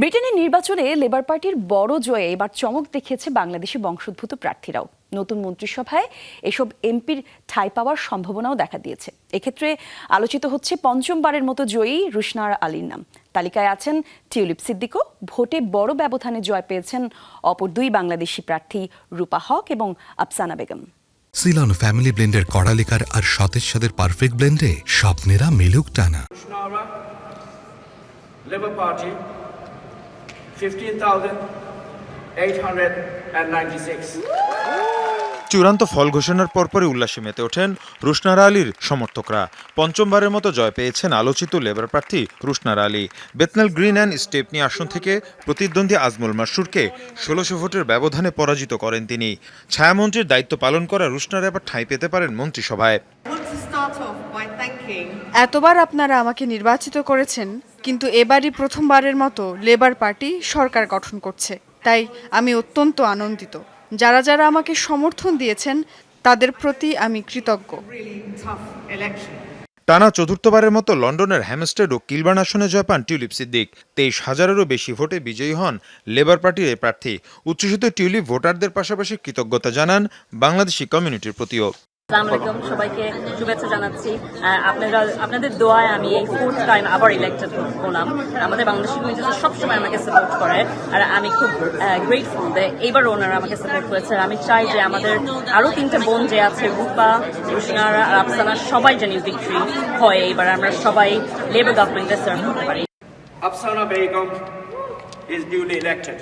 ব্রিটেনের নির্বাচনে লেবার পার্টির বড় জয়ে এবার চমক দেখিয়েছে বাংলাদেশি বংশোদ্ভূত প্রার্থীরাও। নতুন মন্ত্রিসভায় এসব এমপির ঠাঁই পাওয়ার সম্ভাবনাও দেখা দিয়েছে। এক্ষেত্রে আলোচিত হচ্ছে পঞ্চমবারের মতো জয়ী রুশনার আলীর নাম। তালিকায় আছেন টিউলিপ সিদ্দিকও ভোটে বড় ব্যবধানে জয় পেয়েছেন অপর দুই বাংলাদেশি প্রার্থী রূপা হক এবং আফসানা বেগম। সিলন ফ্যামিলি ব্লেন্ডের কড়ালিকার আর সতেজ সাদের পারফেক্ট ব্লেন্ডে স্বপ্নেরা মেলুক টানা। Party, 15,896. চূড়ান্ত ফল ঘোষণার পরপরই উল্লাসে মেতে ওঠেন রুশনারা আলীর সমর্থকরা। পঞ্চমবারের মতো জয় পেয়েছেন আলোচিত লেবার প্রার্থী Rushanara Ali. Bethnal Green and Stepney আসন থেকে প্রতিদ্বন্দ্বী আজমল মাসুরকে ষোলোশো ভোটের ব্যবধানে পরাজিত করেন তিনি। ছায়ামন্ত্রীর দায়িত্ব পালন করা রুশনারা এবার ঠাঁই পেতে পারেন মন্ত্রিসভায়। এতবার আপনারা আমাকে নির্বাচিত করেছেন। কিন্তু এবারই প্রথমবারের মতো লেবার পার্টি সরকার গঠন করছে। তাই আমি অত্যন্ত আনন্দিত। যারা যারা আমাকে সমর্থন দিয়েছেন তাদের প্রতি আমি কৃতজ্ঞ। টানা চতুর্থবারের মতো লন্ডনের হ্যামস্টেড ও কিলবার্ন আসনে জয় পান টিউলিপ সিদ্দিক। তেইশ হাজারেরও বেশি ভোটে বিজয়ী হন লেবার পার্টির এই প্রার্থী। উচ্ছ্বসিত টিউলিপ ভোটারদের পাশাপাশি কৃতজ্ঞতা জানান বাংলাদেশি কমিউনিটির প্রতিও। আলাইকুম, সবাইকে শুভেচ্ছা জানাচ্ছি। আপনারা, আপনাদের দোয়ায় আমি এই ফোর্থ টাইম আবার ইলেক্টেড হলাম। আমাদের বাংলাদেশি কমিউনিটি সবসময় আমাকে সাপোর্ট করে। আর আমি খুব গ্রেটফুল যে এইবার ওনারা আমাকে সাপোর্ট করেছে। আমি চাই যে আমাদের আরও তিনটে বোন যে আছে, রূপা রুশনারা আর আফসানা, সবাই জানি ভিক্টরি হয় এবার আমরা সবাই লেবার গভর্নমেন্টে সার্ভ করতে পারি। Afsana Begum is duly elected.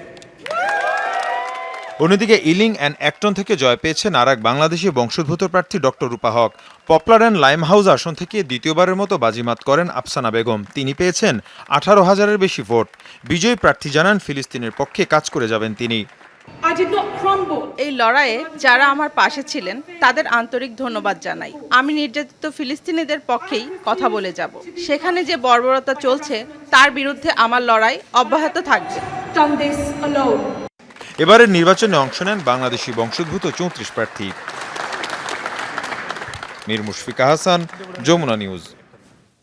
অন্যদিকে ইলিং অ্যান্ড অ্যাক্টন থেকে জয় পেয়েছেন আর এক বাংলাদেশি বংশোদ্ভূত প্রার্থী doctor Rupa Haq. Poplar and Limehouse আসন থেকে দ্বিতীয়বারের মতো বাজিমাত করেন আফসানা বেগম। তিনি পেয়েছেন আঠারো হাজারের বেশি ভোট। বিজয়ী প্রার্থী জানান ফিলিস্তিনের পক্ষে কাজ করে যাবেন তিনি. এই লড়াইয়ে যারা আমার পাশে ছিলেন তাদের আন্তরিক ধন্যবাদ জানাই। আমি নির্যাতিত ফিলিস্তিনিদের পক্ষেই কথা বলে যাব। সেখানে যে বর্বরতা চলছে তার বিরুদ্ধে আমার লড়াই অব্যাহত থাকবে. এবারের নির্বাচনে অংশ নেন বাংলাদেশি বংশোদ্ভূত চৌত্রিশ প্রার্থী। মীর মুশফিকা হাসান যমুনা নিউজ।